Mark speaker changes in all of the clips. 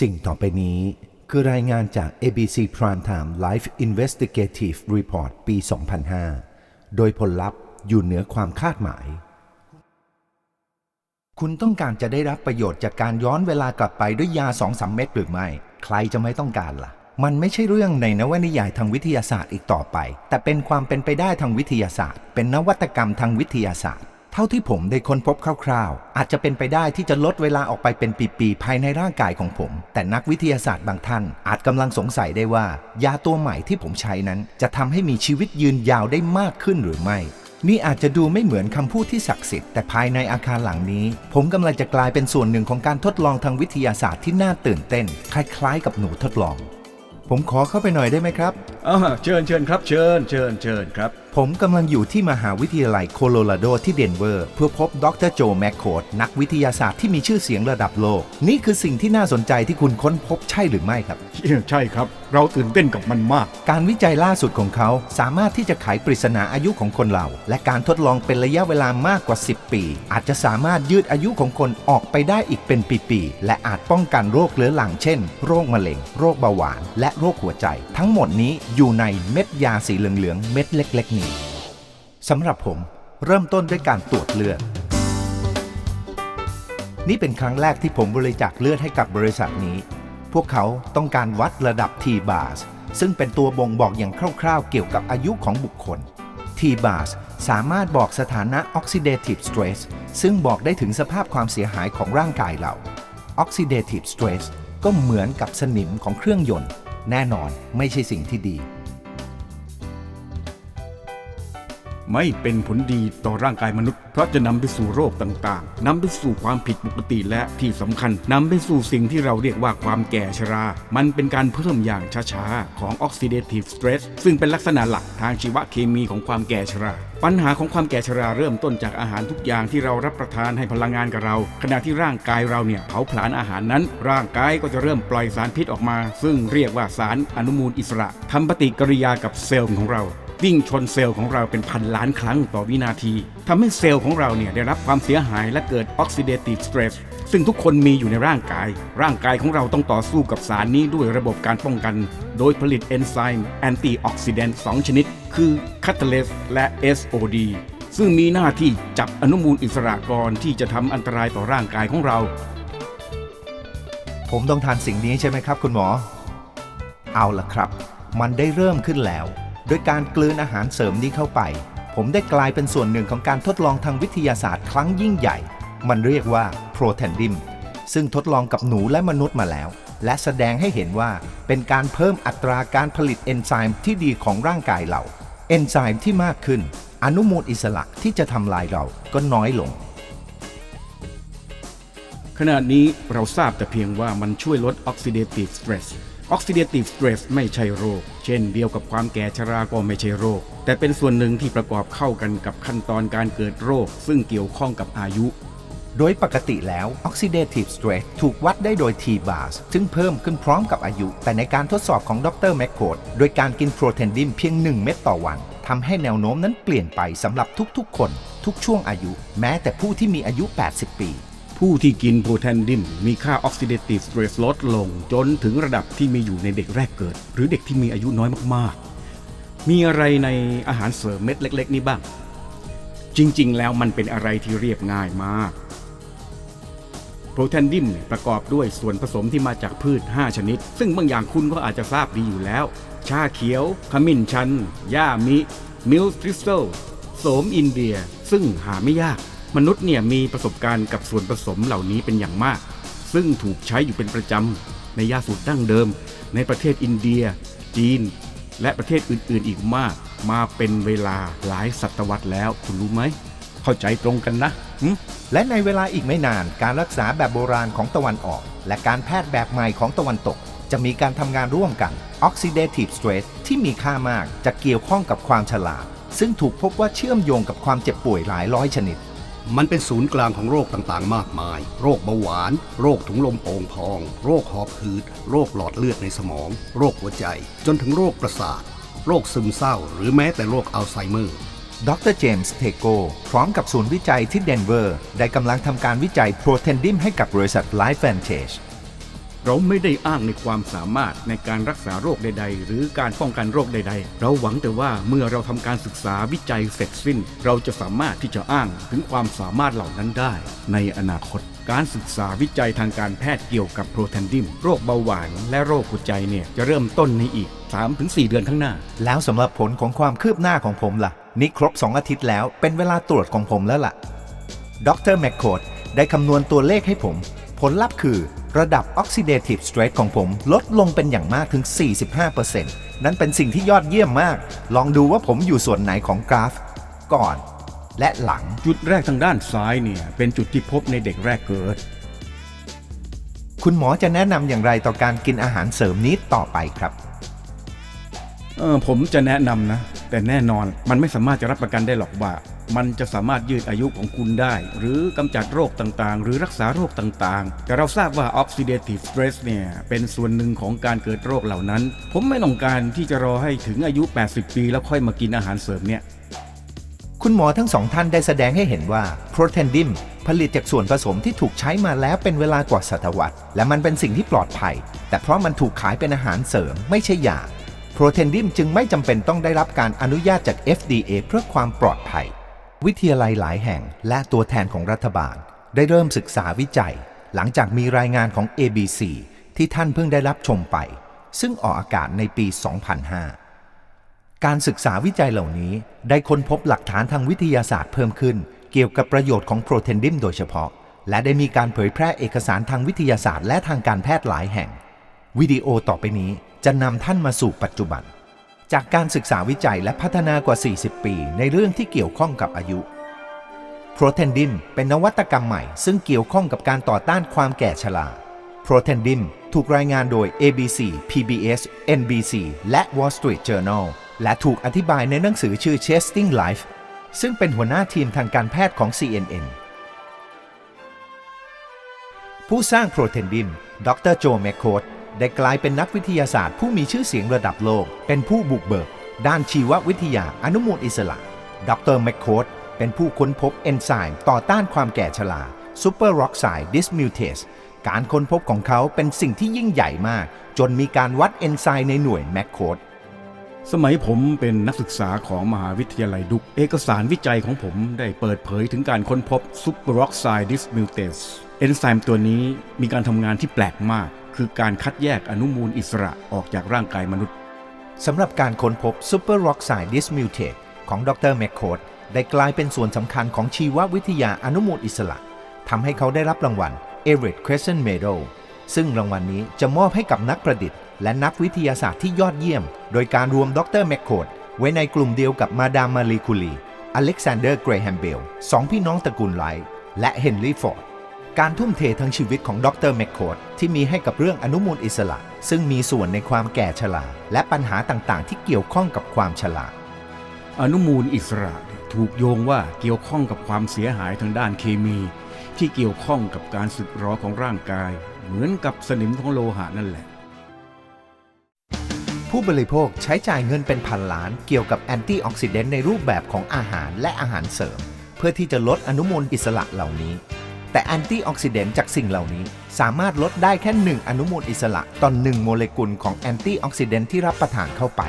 Speaker 1: สิ่งต่อไปนี้คือรายงานจาก ABC Primetime Live Investigative Report ปี 2005 โดยผลลัพธ์อยู่เหนือความคาดหมาย คุณต้องการจะได้รับประโยชน์จากการย้อนเวลากลับไปด้วยยาสองสามเม็ดหรือไม่ ใครจะไม่ต้องการล่ะ มันไม่ใช่เรื่องในนวนิยายทางวิทยาศาสตร์อีกต่อไป แต่เป็นความเป็นไปได้ทางวิทยาศาสตร์ เป็นนวัตกรรมทางวิทยาศาสตร์ เท่าที่ผมได้ค้นพบคร่าวๆ อาจจะเป็นไปได้ที่จะลดเวลาออกไปเป็นปีๆภายในร่างกายของผม แต่นักวิทยาศาสตร์บางท่าน อาจกำลังสงสัยได้ว่า ยาตัวใหม่ที่ผมใช้นั้น จะทำให้มีชีวิตยืนยาวได้มากขึ้นหรือไม่นี่อาจจะดูไม่เหมือนคำพูดที่ศักดิ์สิทธิ์แต่ภายในอาคารหลังนี้ ผมกำลังจะกลายเป็นส่วนหนึ่งของการทดลองทางวิทยาศาสตร์ที่น่าตื่นเต้น คล้ายๆ กับหนูทดลอง ผมขอเข้าไปหน่อยได้ไหมครับ
Speaker 2: อ่าเชิญเชิญครับ เชิญเชิญเชิญครับ
Speaker 1: ผมกำลังอยู่ที่มหาวิทยาลัยโคโลราโดที่เดนเวอร์ เพื่อพบดรโจแมคโคดนักวิทยาศาสตร์ที่มีชื่อเสียงระดับโลก นี่คือสิ่งที่น่าสนใจที่คุณค้นพบใช่หรือไม่ครับ
Speaker 2: ใช่ครับ เราตื่นเต้นกับมันมาก
Speaker 1: การวิจัยล่าสุดของเขาสามารถที่จะไขปริศนาอายุของคนเรา และการทดลองเป็นระยะเวลามากกว่า 10 ปี อาจจะสามารถยืดอายุของคนออกไปได้อีกเป็นปีๆและอาจป้องกันโรคเรื้อรังเช่น โรคมะเร็ง โรคเบาหวาน และโรคหัวใจ ทั้งหมดนี้อยู่ในเม็ดยาสีเหลืองๆเม็ดเล็ก ๆ นี้สำหรับผมเริ่มต้นด้วยการตรวจเลือด นี่เป็นครั้งแรกที่ผมบริจาคเลือดให้กับบริษัทนี้ พวกเขาต้องการวัดระดับ T-bars ซึ่งเป็นตัวบ่งบอกอย่างคร่าวๆ เกี่ยวกับอายุของบุคคล T-bars สามารถบอกสถานะ oxidative stress ซึ่งบอกได้ถึงสภาพความเสียหายของร่างกายเรา oxidative stress ก็เหมือนกับสนิมของเครื่องยนต์ แน่นอนไม่ใช่สิ่งที่ดี
Speaker 2: ไม่เป็นผลดีต่อร่างกายมนุษย์ เพราะจะนำไปสู่โรคต่างๆนำไปสู่ความผิดปกติและที่สำคัญนำไปสู่สิ่งที่เราเรียกว่าความแก่ชรา มันเป็นการเพิ่มอย่างช้าๆ ของ oxidative stress ซึ่งเป็นลักษณะหลักทางชีวเคมีของความแก่ชราปัญหาของความแก่ชราเริ่มต้นจากอาหารทุกอย่างที่เรารับประทานให้พลังงานกับเรา ขณะที่ร่างกายเราเนี่ยเผาผลาญอาหารนั้น ร่างกายก็จะเริ่มปล่อยสารพิษออกมา ซึ่งเรียกว่าสารอนุมูลอิสระทำปฏิกิริยากับเซลล์ของเรา วิ่งชนเซลล์ของเราเป็นพันล้านครั้งต่อวินาทีทำให้เซลล์ของเราเนี่ยได้รับความเสียหายและเกิด oxidative stress ซึ่งทุกคนมีอยู่ในร่างกาย ร่างกายของเราต้องต่อสู้กับสารนี้ด้วยระบบการป้องกัน โดยผลิตเอนไซม์แอนตี้ออกซิแดนต์2ชนิด คือคาตาเลสและ SOD ซึ่งมีหน้าที่จับอนุมูลอิสระก่อนที่จะทำอันตรายต่อร่างกายของเรา
Speaker 1: ผมต้องทานสิ่งนี้ใช่ไหมครับ คุณหมอ เอาล่ะครับ มันได้เริ่มขึ้นแล้ว โดยการกลืนอาหารเสริมนี้เข้าไป ผมได้กลายเป็นส่วนหนึ่งของการทดลองทางวิทยาศาสตร์ครั้งยิ่งใหญ่ มันเรียกว่าโปรแทนดิมซึ่งทดลองกับหนูและมนุษย์มาแล้ว และแสดงให้เห็นว่าเป็นการเพิ่มอัตราการผลิตเอนไซม์ที่ดีของร่างกายเรา เอนไซม์ที่มากขึ้น อนุมูลอิสระที่จะทำลายเราก็น้อยลง
Speaker 2: ขณะนี้เราทราบแต่เพียงว่ามันช่วยลด oxidative stress oxidative stress ไม่ใช่โรค เช่นเดียวกับความแก่ชราก็ไม่ใช่โรค แต่เป็นส่วนหนึ่งที่ประกอบเข้ากันกับขั้นตอนการเกิดโรค ซึ่งเกี่ยวข้องกับอายุ
Speaker 1: โดยปกติแล้ว oxidative stress ถูกวัดได้โดย T-bars ซึ่งเพิ่มขึ้นพร้อมกับอายุ แต่ในการทดสอบของดรแมคโคดโดยการกินโปรเทนดิมเพียง 1 เม็ดต่อวันทำให้แนวโน้มนั้นเปลี่ยนไปสำหรับทุกๆ คน ทุกช่วงอายุ แม้แต่ผู้ที่มีอายุ 80 ปี
Speaker 2: ผู้ที่กินโพแทนดิมมีค่า oxidative stress ลดลงจนถึงระดับที่มีอยู่ในเด็กแรกเกิด หรือเด็กที่มีอายุน้อยมากๆ มีอะไรในอาหารเสริมเม็ดเล็ก ๆ นี้บ้าง จริง ๆ แล้วมันเป็นอะไรที่เรียบง่ายมากโปรแทนดิมประกอบด้วยส่วนผสมที่มาจากพืช 5 ชนิด ซึ่งบางอย่างคุณก็อาจจะทราบดีอยู่แล้ว ชาเขียว ขมิ้นชันย่ามิ มิลทริสโตโสมอินเดีย ซึ่งหาไม่ยาก มนุษย์เนี่ยมีประสบการณ์กับส่วนผสมเหล่านี้เป็นอย่างมาก ซึ่งถูกใช้อยู่เป็นประจำในยาสูตรดั้งเดิม ในประเทศอินเดีย จีน และประเทศอื่นๆ อีกมาก มาเป็นเวลาหลายศตวรรษแล้วคุณรู้ไหม เข้าใจตรงกันนะหึ
Speaker 1: และในเวลาอีกไม่นานการรักษาแบบโบราณของตะวันออก และการแพทย์แบบใหม่ของตะวันตก จะมีการทำงานร่วมกัน oxidative stress ที่มีค่ามากจะเกี่ยวข้องกับความฉลาด ซึ่งถูกพบว่าเชื่อมโยงกับความเจ็บป่วยหลายร้อยชนิด
Speaker 3: มันเป็นศูนย์กลางของโรคต่างๆ มากมาย โรคเบาหวาน โรคถุงลมโป่งพอง โรคหอบหืด โรคหลอดเลือดในสมอง โรคหัวใจ จนถึงโรคประสาท โรคซึมเศร้า หรือแม้แต่โรคอัลไซเมอร์
Speaker 1: ดรเจมส์เทโกพร้อมกับศูนย์วิจัยที่เดนเวอร์ ได้กำลังทำการวิจัยโปรเทนดิมให้กับบริษัท Life Vantage
Speaker 2: เราไม่ได้อ้างในความสามารถในการรักษาโรคใด ๆ หรือการป้องกันโรคใด ๆ เราหวังแต่ว่าเมื่อเราทำการศึกษาวิจัยเสร็จสิ้น เราจะสามารถที่จะอ้างถึงความสามารถเหล่านั้นได้ ในอนาคตการศึกษาวิจัยทางการแพทย์เกี่ยวกับโปรแทนดิม โรคเบาหวานและโรคหัวใจเนี่ยจะเริ่มต้นในอีก 3-4 เดือนข้างหน้า
Speaker 1: แล้วสำหรับผลของความคืบหน้าของผมล่ะ นี่ครบ 2 อาทิตย์แล้วเป็นเวลาตรวจของผมแล้วล่ะดรแมคโคดได้คำนวณตัวเลขให้ผม ผลลัพธ์คือระดับ oxidative stress ของผมลดลงเป็นอย่างมากถึง 45%นั่นเป็นสิ่งที่ยอดเยี่ยมมาก ลองดูว่าผมอยู่ส่วนไหนของกราฟ ก่อน และหลัง
Speaker 2: จุดแรกทางด้านซ้ายเนี่ย เป็นจุดที่พบในเด็กแรกเกิด
Speaker 1: คุณหมอจะแนะนำอย่างไรต่อการกินอาหารเสริมนี้ต่อไปครับ
Speaker 2: เออผมจะแนะนำนะ แต่แน่นอนมันไม่สามารถจะรับประกันได้หรอกว่า มันจะสามารถยืดอายุของคุณได้ หรือกำจัดโรคต่างๆ หรือรักษาโรคต่างๆ แต่เราทราบว่า oxidative stress เนี่ยเป็นส่วนหนึ่งของการเกิดโรคเหล่านั้น ผมไม่ต้องการที่จะรอให้ถึงอายุ 80 ปี แล้วค่อยมากินอาหารเสริมเนี่ย
Speaker 1: คุณหมอทั้งสองท่านได้แสดงให้เห็นว่าโปรเทนดิมผลิตจากส่วนผสมที่ถูกใช้มาแล้วเป็นเวลากว่าศตวรรษ และมันเป็นสิ่งที่ปลอดภัย แต่เพราะมันถูกขายเป็นอาหารเสริมไม่ใช่ยาโปรเทนดิมจึงไม่จำเป็นต้องได้รับการอนุญาตจาก FDA เพื่อความปลอดภัย วิทยาลัยหลายแห่งและตัวแทนของรัฐบาล ได้เริ่มศึกษาวิจัย หลังจากมีรายงานของ ABC ที่ท่านเพิ่งได้รับชมไป ซึ่งออกอากาศในปี 2005 การศึกษาวิจัยเหล่านี้ได้ค้นพบหลักฐานทางวิทยาศาสตร์เพิ่มขึ้น เกี่ยวกับประโยชน์ของโปรเทนดิมโดยเฉพาะ และได้มีการเผยแพร่เอกสารทางวิทยาศาสตร์และทางการแพทย์หลายแห่ง วิดีโอต่อไปนี้จะนำท่านมาสู่ปัจจุบัน จากการศึกษาวิจัยและพัฒนากว่า 40 ปี ในเรื่องที่เกี่ยวข้องกับอายุโปรเทนดิมเป็นนวัตกรรมใหม่ ซึ่งเกี่ยวข้องกับการต่อต้านความแก่ชราโปรเทนดิมถูกรายงานโดย ABC, PBS, NBC และ Wall Street Journal และถูกอธิบายในหนังสือชื่อ Chasing Life ซึ่งเป็นหัวหน้าทีมทางการแพทย์ของ CNN ผู้สร้างโปรเทนดิมดรโจแมคโคด ได้กลายเป็นนักวิทยาศาสตร์ผู้มีชื่อเสียงระดับโลก เป็นผู้บุกเบิก ด้านชีววิทยาอนุมูลอิสระ ดรแมคโคดเป็นผู้ค้นพบเอนไซม์ต่อต้านความแก่ชราซูเปอร์ร็อกไซด์ดิสมิวเทสการค้นพบของเขาเป็นสิ่งที่ยิ่งใหญ่มาก จนมีการวัดเอนไซม์ในหน่วยแมคโคด
Speaker 2: สมัยผมเป็นนักศึกษาของมหาวิทยาลัยดุก เอกสารวิจัยของผมได้เปิดเผยถึงการค้นพบซุปเปอร์ออกไซด์ดิสมิวเตสเอนไซม์ตัวนี้มีการทำงานที่แปลกมาก คือการคัดแยกอนุมูลอิสระออกจากร่างกายมนุษย์
Speaker 1: สำหรับการค้นพบ Super Rock s i d e Dismutate ของดรแมคโคดได้กลายเป็นส่วนสำคัญของชีววิทยาอนุมูลอิสระทำให้เขาได้รับรางวัล Everett Crescent Medal ซึ่งรางวัลนี้จะมอบให้กับนักประดิษฐ์ และนักวิทยาศาสตร์ที่ยอดเยี่ยม โดยการรวมดรแมคโคดไว้ในกลุ่มเดียวกับมาดามมารีคูลี อเล็กซานเดอร์เกรแฮมเบลสองพี่น้องตระกูลไลท์และเฮนรี่ฟอร์ด การทุ่มเททั้งชีวิตของดรแมคโคดที่มีให้กับเรื่องอนุมูลอิสระ ซึ่งมีส่วนในความแก่ชราและปัญหาต่างๆ ที่เกี่ยวข้องกับความชรา
Speaker 2: อนุมูลอิสระถูกโยงว่าเกี่ยวข้องกับความเสียหายทางด้านเคมี ที่เกี่ยวข้องกับการสึกหรอของร่างกาย เหมือนกับสนิมของโลหะนั่นแหละ
Speaker 1: ผู้บริโภคใช้จ่ายเงินเป็นพันล้านเกี่ยวกับแอนตี้ออกซิเดนต์ในรูปแบบของอาหารและอาหารเสริม เพื่อที่จะลดอนุมูลอิสระเหล่านี้ แต่แอนตี้ออกซิเดนต์จากสิ่งเหล่านี้ สามารถลดได้แค่ 1 อนุมูลอิสระต่อ1โมเลกุลของแอนตี้ออกซิเดนต์ที่รับประทานเข้าไป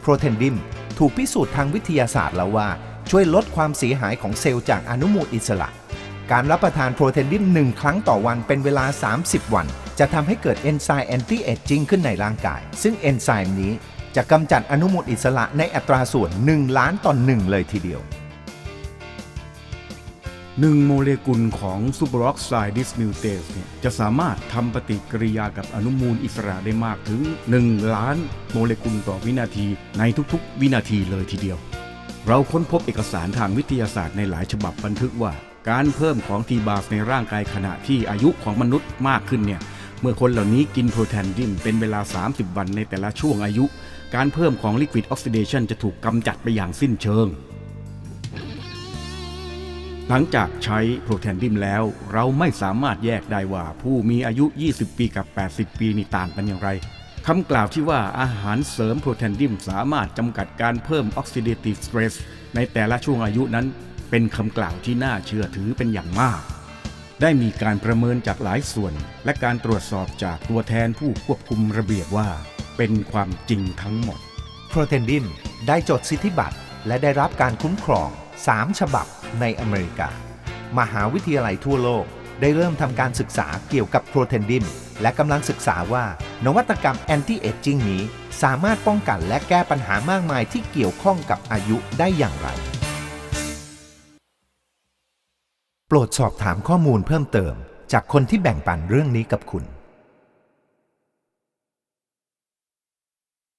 Speaker 1: โปรเทนดิมถูกพิสูจน์ทางวิทยาศาสตร์แล้วว่า ช่วยลดความเสียหายของเซลล์จากอนุมูลอิสระ การรับประทานโปรเทนดิม1 ครั้งต่อวันเป็นเวลา 30 วัน จะทำให้เกิดเอนไซม์แอนตี้เอจจิ้งขึ้นในร่างกาย ซึ่งเอนไซม์นี้จะกำจัดอนุมูลอิสระในอัตราส่วน 1 ล้านต่อ 1 เลยทีเดียว
Speaker 2: หนึ่งโมเลกุลของซูเปอร์ออกไซด์ดิสมิวเตสเนี่ยจะสามารถทำปฏิกิริยากับอนุมูลอิสระได้มากถึง 1 ล้านโมเลกุลต่อวินาทีในทุกๆ วินาทีเลยทีเดียว เราค้นพบเอกสารทางวิทยาศาสตร์ในหลายฉบับบันทึกว่า การเพิ่มของทีบาฟในร่างกายขณะที่อายุของมนุษย์มากขึ้นเนี่ยเมื่อคนเหล่านี้กินโปรแทนดิมเป็นเวลา 30 วันในแต่ละช่วงอายุ การเพิ่มของลิควิดออกซิเดชันจะถูกกำจัดไปอย่างสิ้นเชิง หลังจากใช้โปรแทนดิมแล้ว เราไม่สามารถแยกได้ว่าผู้มีอายุ 20 ปีกับ 80 ปีนี่ต่างกันอย่างไรคำกล่าวที่ว่าอาหารเสริมโปรแทนดิมสามารถจำกัดการเพิ่มออกซิเดทีฟสเตรสในแต่ละช่วงอายุนั้น เป็นคำกล่าวที่น่าเชื่อถือเป็นอย่างมาก ได้มีการประเมินจากหลายส่วน และการตรวจสอบจากตัวแทนผู้ควบคุมระเบียบว่า เป็นความจริงทั้งหมด
Speaker 1: โปรเทนดินได้จดสิทธิบัตรและได้รับการคุ้มครอง 3 ฉบับในอเมริกา มหาวิทยาลัยทั่วโลก ได้เริ่มทำการศึกษาเกี่ยวกับโปรเทนดินและกำลังศึกษาว่า นวัตกรรมแอนตี้เอจจิ้งนี้ สามารถป้องกันและแก้ปัญหามากมายที่เกี่ยวข้องกับอายุได้อย่างไร โปรดสอบถามข้อมูลเพิ่มเติม จากคนที่แบ่งปันเรื่องนี้กับคุณ